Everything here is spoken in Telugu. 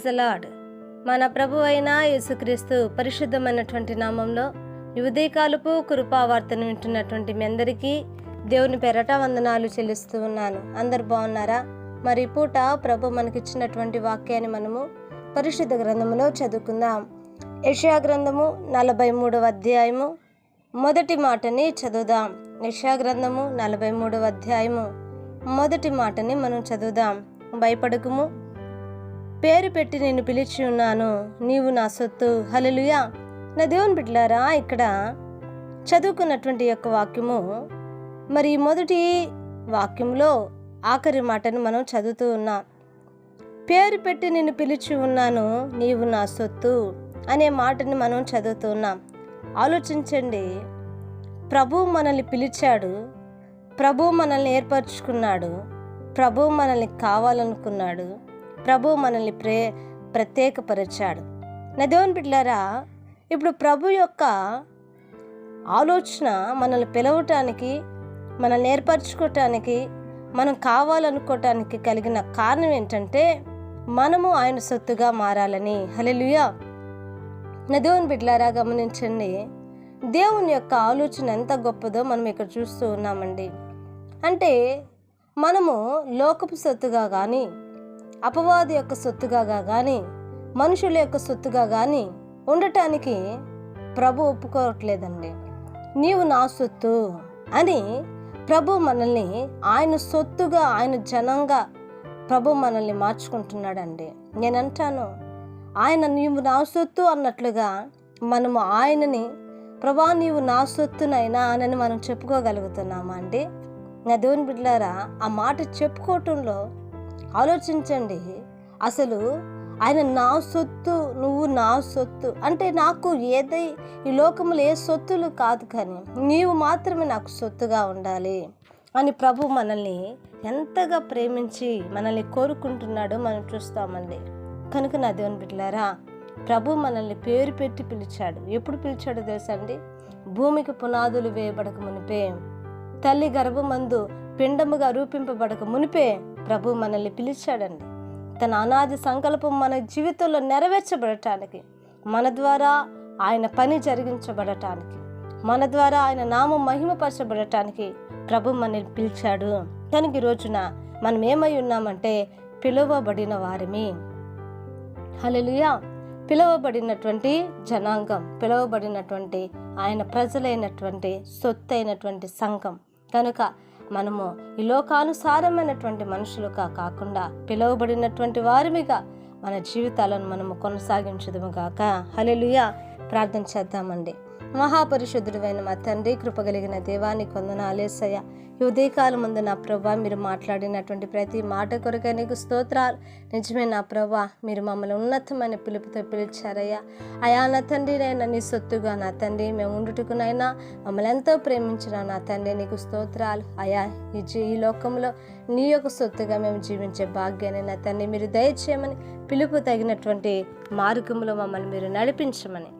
ప్రైజ్ లాడ్ మన ప్రభు అయిన యేసుక్రీస్తు పరిశుద్ధమైనటువంటి నామంలో ఈ కృపావార్తను వింటున్నటువంటి మీ అందరికీ దేవుని పెరట వందనాలు చెల్లిస్తూ ఉన్నాను. అందరు బాగున్నారా? మరి పూట ప్రభు మనకిచ్చినటువంటి వాక్యాన్ని మనము పరిశుద్ధ గ్రంథములో చదువుకుందాం. యెషయా గ్రంథము నలభై మూడవ అధ్యాయము మొదటి మాటని చదువుదాం. యెషయా గ్రంథము నలభై మూడవ అధ్యాయము మొదటి మాటని మనం చదువుదాం. భయపడకుము పేరు పెట్టి నేను పిలిచి ఉన్నాను. నీవు నా సొత్తు. హలలుయా నా దేవుని బిడ్డలారా ఇక్కడ చదువుకున్నటువంటి యొక్క వాక్యము మరి మొదటి వాక్యంలో ఆఖరి మాటను మనం చదువుతూ ఉన్నాం. పేరు పెట్టి నేను పిలిచి ఉన్నాను నీవు నా సొత్తు అనే మాటని మనం చదువుతూ ఉన్నాం. ఆలోచించండి. ప్రభు మనల్ని పిలిచాడు. ప్రభు మనల్ని ఏర్పరచుకున్నాడు. ప్రభు మనల్ని కావాలనుకున్నాడు. ప్రభు మనల్ని ప్రే ప్రత్యేకపరిచాడు. నా దేవుని బిడ్డలారా ఇప్పుడు ప్రభు యొక్క ఆలోచన మనల్ని పిలవటానికి మనల్ని ఏర్పరచుకోవటానికి మనం కావాలనుకోవటానికి కలిగిన కారణం ఏంటంటే మనము ఆయన సొత్తుగా మారాలని. హలెలుయా నా దేవుని బిడ్డలారా గమనించండి. దేవుని యొక్క ఆలోచన ఎంత గొప్పదో మనం ఇక్కడ చూస్తూ ఉన్నామండి. అంటే మనము లోకపు సొత్తుగా కానీ అపవాది యొక్క సొత్తుగా కానీ మనుషుల యొక్క సొత్తుగా కానీ ఉండటానికి ప్రభు ఒప్పుకోవట్లేదండి. నీవు నా సొత్తు అని ప్రభు మనల్ని ఆయన సొత్తుగా ఆయన జనంగా ప్రభు మనల్ని మార్చుకుంటున్నాడండి. నేను అంటాను ఆయన నీవు నా సొత్తు అన్నట్లుగా మనము ఆయనని ప్రభా నీవు నా సొత్తునైనా అని మనం చెప్పుకోగలుగుతున్నామా అండి? నా దేవుని బిడ్డలారా ఆ మాట చెప్పుకోవటంలో ఆలోచించండి. అసలు ఆయన నా సొత్తు నువ్వు నా సొత్తు. అంటే నాకు ఏదై ఈ లోకంలో ఏ సొత్తులు కాదు కానీ నీవు మాత్రమే నాకు సొత్తుగా ఉండాలి అని ప్రభు మనల్ని ఎంతగా ప్రేమించి మనల్ని కోరుకుంటున్నాడో మనం చూస్తామండి. కనుక నా దేవుని బిడ్డలారా ప్రభు మనల్ని పేరు పెట్టి పిలిచాడు. ఎప్పుడు పిలిచాడో తెలుసా అండి? భూమికి పునాదులు వేయబడక మునిపే తల్లి గర్భమందు పిండముగా రూపింపబడక మునిపే ప్రభు మనల్ని పిలిచాడండి. తన అనాది సంకల్పం మన జీవితంలో నెరవేర్చబడటానికి మన ద్వారా ఆయన పని జరిగించబడటానికి మన ద్వారా ఆయన నామం మహిమపరచబడటానికి ప్రభు మనల్ని పిలిచాడు. కనుక రోజున మనం ఏమై ఉన్నామంటే పిలువబడిన వారిమి. హలలుయా పిలువబడినటువంటి జనాంగం పిలువబడినటువంటి ఆయన ప్రజలైనటువంటి సొత్తు అయినటువంటి సంఘం. కనుక మనము ఈ లోకానుసారమైనటువంటి మనుషులుగా కాకుండా పిలువబడినటువంటి వారిమిగా మన జీవితాలను మనము కొనసాగించదుము గాక. హలెలుయ ప్రార్థన చేద్దామండి. మహాపరిశుద్ధుడువైన మా తండ్రి కృపగలిగిన దేవాన్ని కొందనాలేసయ్య ఈ ఉదయకాలం ముందు నా ప్రభా మీరు మాట్లాడినటువంటి ప్రతి మాట కొరకై నీకు స్తోత్రాలు. నిజమే నా ప్రభా మీరు మమ్మల్ని ఉన్నతమైన పిలుపుతో పిలిచారయ్యా. అయా నా తండ్రి నైనా నీ సొత్తుగా నా తండ్రి మేము ఉండుటకునైనా మమ్మల్ని ఎంతో ప్రేమించిన నా తండ్రి నీకు స్తోత్రాలు. అయా ఈ జీ ఈ లోకంలో నీ యొక్క సొత్తుగా మేము జీవించే భాగ్యాన్ని నా తండ్రి మీరు దయచేయమని పిలుపు తగినటువంటి మార్గంలో మమ్మల్ని మీరు నడిపించమని